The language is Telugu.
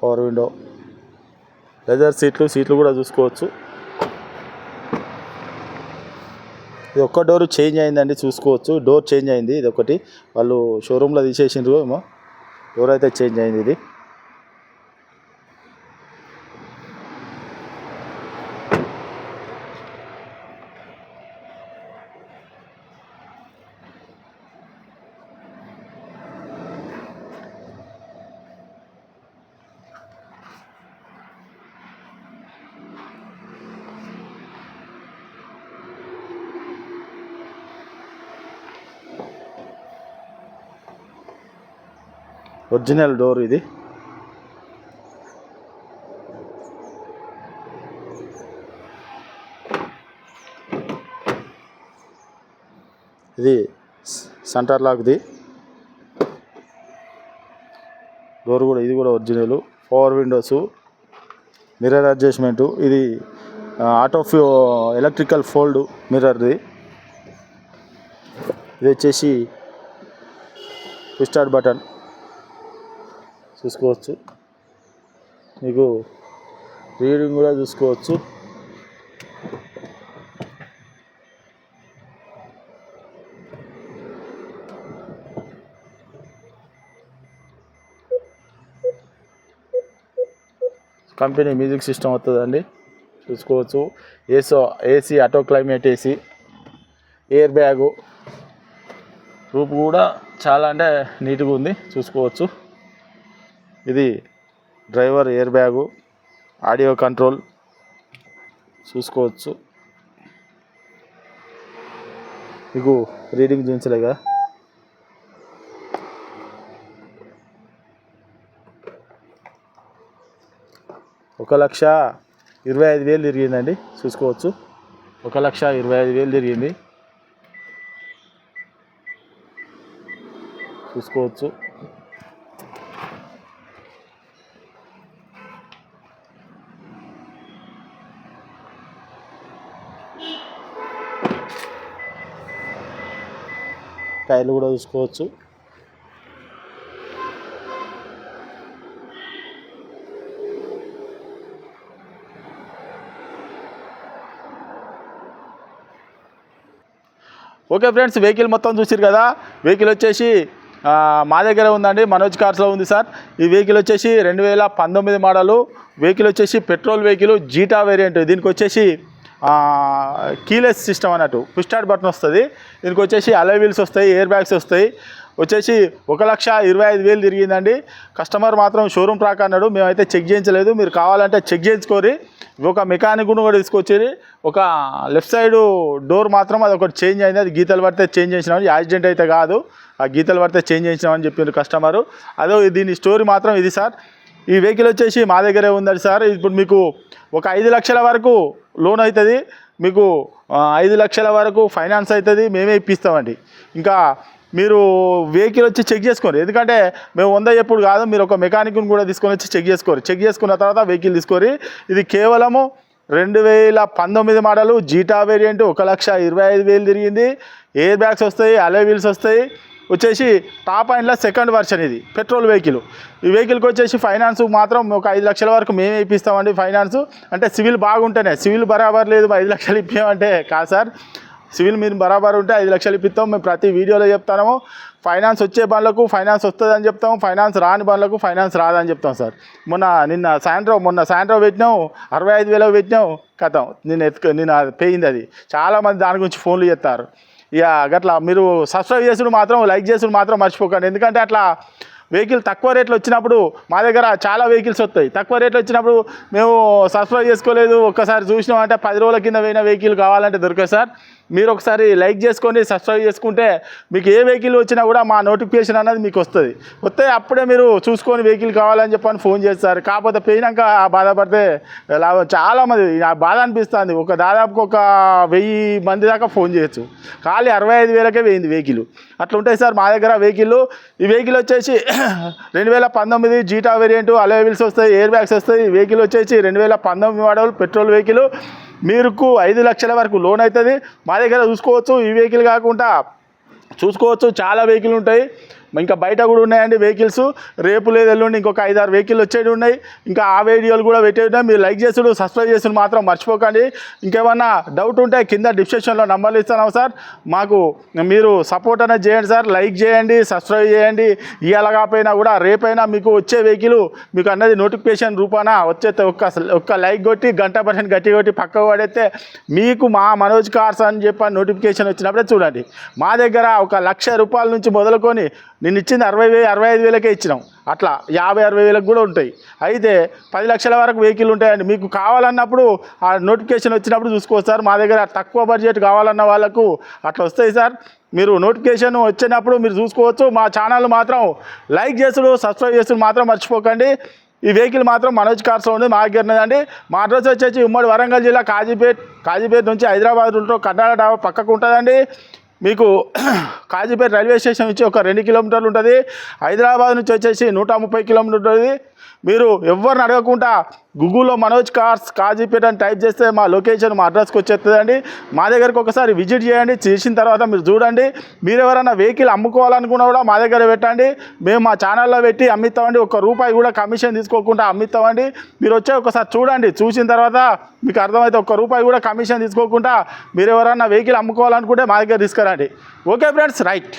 Power window. లెదర్ సీట్లు సీట్లు కూడా చూసుకోవచ్చు. ఇది ఒక్క డోర్ చేంజ్ అయిందండి చూసుకోవచ్చు. డోర్ చేంజ్ అయింది ఇది ఒకటి వాళ్ళు షోరూంలో తీసేసిండ్రు ఏమో. డోర్ అయితే చేంజ్ అయింది ఇది. ఒరిజినల్ డోర్ ఇది. ఇది సెంటర్ లాక్ది. డోర్ కూడా ఇది కూడా original. Power windows mirror adjustment ఇది ఆటో ఫ్యూ ఎలక్ట్రికల్ ఫోల్డ్ మిర్రర్ది ఇది వచ్చేసి స్టార్ట్ బటన్ చూసుకోవచ్చు. మీకు రీడింగ్ కూడా చూసుకోవచ్చు. కంపెనీ మ్యూజిక్ సిస్టమ్ వస్తుందండి. చూసుకోవచ్చు. ఏసో AC auto climate AC air bag రూపు కూడా చాలా అంటే నీట్గా ఉంది. చూసుకోవచ్చు. ఇది driver air bag audio control చూసుకోవచ్చు. మీకు రీడింగ్ చూపించలేగా? ఒక లక్ష ఇరవై ఐదు వేలు తిరిగిందండి చూసుకోవచ్చు. ఒక లక్ష ఇరవై ఐదు వేలు తిరిగింది. చూసుకోవచ్చు. టైర్లు కూడా చూసుకోవచ్చు. ఓకే ఫ్రెండ్స్ వెహికల్ మొత్తం చూసిరు కదా? వెహికల్ వచ్చేసి మా దగ్గర ఉందండి మనోజ్ కార్స్లో ఉంది సార్. ఈ వెహికల్ వచ్చేసి రెండు వేల పంతొమ్మిది మోడలు. వెహికల్ వచ్చేసి పెట్రోల్ వెహికల్ జీటా వేరియంట్. దీనికి వచ్చేసి కీలెస్ సిస్టమ్ అన్నట్టు. పుష్ బటన్ వస్తుంది. దీనికి వచ్చేసి అలై వీల్స్ వస్తాయి ఎయిర్ బ్యాగ్స్ వస్తాయి. వచ్చేసి ఒక లక్ష ఇరవై ఐదు వేలు తిరిగిందండి. కస్టమర్ మాత్రం షోరూమ్ ట్రాక్ అన్నాడు. మేమైతే చెక్ చేయించలేదు. మీరు కావాలంటే చెక్ చేయించుకోరి. ఒక మెకానిక్ కూడా తీసుకొచ్చి ఒక లెఫ్ట్ సైడ్ డోర్ మాత్రం అది ఒకటి చేంజ్ అయింది. అది గీతలు పడితే చేంజ్ చేసినామని. యాక్సిడెంట్ అయితే కాదు. ఆ గీతలు పడితే చేంజ్ చేసినామని చెప్పిండ్రు కస్టమరు అదో దీని స్టోరీ మాత్రం ఇది సార్. ఈ వెహికల్ వచ్చేసి మా దగ్గరే ఉందండి సార్. ఇప్పుడు మీకు ఒక ఐదు లక్షల వరకు లోన్ అవుతుంది. మీకు ఐదు లక్షల వరకు ఫైనాన్స్ అవుతుంది. మేమే ఇప్పిస్తామండి. ఇంకా మీరు వెహికల్ వచ్చి చెక్ చేసుకోండి. ఎందుకంటే మేము వంద ఎప్పుడు కాదు మీరు ఒక మెకానిక్ని కూడా తీసుకొని వచ్చి చెక్ చేసుకోరు. చెక్ చేసుకున్న తర్వాత వెహికల్ తీసుకోరి. ఇది కేవలము రెండు వేల పంతొమ్మిది మోడలు జీటా వేరియంట్ ఒక లక్ష ఇరవై ఐదు వేలు తిరిగింది. ఎయిర్ బ్యాగ్స్ వస్తాయి అలే వీల్స్ వస్తాయి. వచ్చేసి టాప్ అండ్లో సెకండ్ వర్షన్ ఇది పెట్రోల్ వెహికల్. ఈ వెహికల్కి వచ్చేసి ఫైనాన్స్ మాత్రం ఒక ఐదు లక్షల వరకు మేమే ఇప్పిస్తామండి ఫైనాన్స్. అంటే సివిల్ బాగుంటేనే సివిల్ బరాబర్ లేదు ఐదు లక్షలు ఇప్పామంటే కాదు సార్. సివిల్ మీరు బరాబర్ ఉంటే ఐదు లక్షలు ఇప్పిస్తాం మేము ప్రతి వీడియోలో చెప్తాము. ఫైనాన్స్ వచ్చే బండ్లకు ఫైనాన్స్ వస్తుందని చెప్తాం ఫైనాన్స్ రాని బండ్లకు ఫైనాన్స్ రాదని చెప్తాం సార్. మొన్న నిన్న సాయంత్రం మొన్న సాయంత్రం పెట్టినాం అరవై ఐదు వేలకు పెట్టినాం కథం. నిన్న ఎత్తుకు నిన్న పోయింది అది. చాలామంది దాని గురించి ఫోన్లు చేస్తారు. ఇక గట్లా మీరు సబ్స్క్రైబ్ చేసుడు మాత్రం లైక్ చేసుడు మాత్రం మర్చిపోకండి. ఎందుకంటే అట్లా వెహికల్ తక్కువ రేట్లు వచ్చినప్పుడు మా దగ్గర చాలా వెహికల్స్ వస్తాయి. తక్కువ రేట్లు వచ్చినప్పుడు మేము సబ్స్క్రైబ్ చేసుకోలేదు. ఒక్కసారి చూసినామంటే పది రోజుల కింద పోయిన వెహికల్ కావాలంటే దొరకదు సార్. మీరు ఒకసారి లైక్ చేసుకొని సబ్స్క్రైబ్ చేసుకుంటే మీకు ఏ వెహికల్ వచ్చినా కూడా మా నోటిఫికేషన్ అనేది మీకు వస్తుంది. వస్తే అప్పుడే మీరు చూసుకొని వెహికల్ కావాలని చెప్పని ఫోన్ చేస్తారు కాకపోతే పోయినాక ఆ బాధపడితే లాభం. చాలామంది నా బాధ అనిపిస్తుంది. ఒక దాదాపు ఒక వెయ్యి మంది దాకా ఫోన్ చేయొచ్చు. ఖాళీ అరవై ఐదు వేలకే పోయింది వెహికల్. అట్లా ఉంటాయి సార్ మా దగ్గర వెహికల్ ఈ వెహికల్ వచ్చేసి రెండు వేల పంతొమ్మిది జీటా వేరియంట్ అలే వీల్స్ వస్తాయి ఎయిర్ బ్యాగ్స్ వస్తాయి వెహికల్ వచ్చేసి రెండు వేల పంతొమ్మిది మోడల్ పెట్రోల్ వెహికల్. మీకు ఐదు లక్షల వరకు లోన్ అవుతుంది మా దగ్గర చూసుకోవచ్చు ఈ వెహికల్ కాకుండా చూసుకోవచ్చు చాలా వెహికల్ ఉంటాయి. ఇంకా బయట కూడా ఉన్నాయండి వెహికల్స్. రేపు లేదు ఎల్లుండి ఇంకొక ఐదారు వెహికల్ వచ్చేవి ఉన్నాయి. ఇంకా ఆ వీడియోలు కూడా పెట్టేవి ఉన్నాయి. మీరు లైక్ చేసుడు సబ్స్క్రైబ్ చేసుడు మాత్రం మర్చిపోకండి. ఇంకేమన్నా డౌట్ ఉంటే కింద డిస్క్రిప్షన్లో నంబర్లు ఇస్తున్నాం సార్. మాకు మీరు సపోర్ట్ అనేది చేయండి సార్. లైక్ చేయండి సబ్స్క్రైబ్ చేయండి. ఇవాళ కాకపోయినా కూడా రేపైనా మీకు వచ్చే వెహికల్ మీకు అన్నది నోటిఫికేషన్ రూపాన వచ్చే ఒక్క ఒక్క లైక్ కొట్టి గంట పర్సెంట్ గట్టి కొట్టి పక్క పడితే మీకు మా మనోజ్ కార్స్ అని చెప్పి నోటిఫికేషన్ వచ్చినప్పుడే చూడండి. మా దగ్గర ఒక లక్ష రూపాయల నుంచి మొదలుకొని నేను ఇచ్చింది అరవై వేలు అరవై ఐదు వేలకే ఇచ్చినాం. అట్లా యాభై అరవై వేలకు కూడా ఉంటాయి. అయితే పది లక్షల వరకు వెహికల్ ఉంటాయండి. మీకు కావాలన్నప్పుడు ఆ నోటిఫికేషన్ వచ్చినప్పుడు చూసుకోవచ్చు సార్ మా దగ్గర తక్కువ బడ్జెట్ కావాలన్న వాళ్ళకు అట్లా వస్తాయి సార్. మీరు నోటిఫికేషన్ వచ్చినప్పుడు మీరు చూసుకోవచ్చు. మా ఛానల్ మాత్రం లైక్ చేసుడు సబ్స్క్రైబ్ చేసుడు మాత్రం మర్చిపోకండి. ఈ వెహికల్ మాత్రం మనోజ్ కార్స్లో ఉంది మా దగ్గర ఉన్నదండి. మా అడ్రస్ వచ్చేసి ఉమ్మడి వరంగల్ జిల్లా కాజీపేట్ కాజీపేట్ నుంచి హైదరాబాద్ రూట్లో కర్ణాటక పక్కకు ఉంటుందండి. మీకు కాజీపేట రైల్వే స్టేషన్ నుంచి ఒక రెండు కిలోమీటర్లు ఉంటుంది. హైదరాబాద్ నుంచి వచ్చేసి నూట ముప్పై కిలోమీటర్లు ఉంటుంది. మీరు ఎవరిని అడగకుండా గూగుల్లో మనోజ్ కార్స్ కాజీపేట అని టైప్ చేస్తే మా లొకేషన్ మా అడ్రస్కి వచ్చేస్తుందండి. మా దగ్గరకు ఒకసారి విజిట్ చేయండి చేసిన తర్వాత మీరు చూడండి. మీరు ఎవరైనా వెహికల్ అమ్ముకోవాలనుకున్నా కూడా మా దగ్గర పెట్టండి. మేము మా ఛానల్లో పెట్టి అమ్మిస్తామండి. ఒక రూపాయి కూడా కమిషన్ తీసుకోకుండా అమ్మిస్తామండి. మీరు వచ్చే ఒకసారి చూడండి. చూసిన తర్వాత మీకు అర్థమైతే ఒక్క రూపాయి కూడా కమిషన్ తీసుకోకుండా మీరు ఎవరైనా వెహికల్ అమ్ముకోవాలనుకుంటే మా దగ్గర తీసుకురండి. Okay friends right.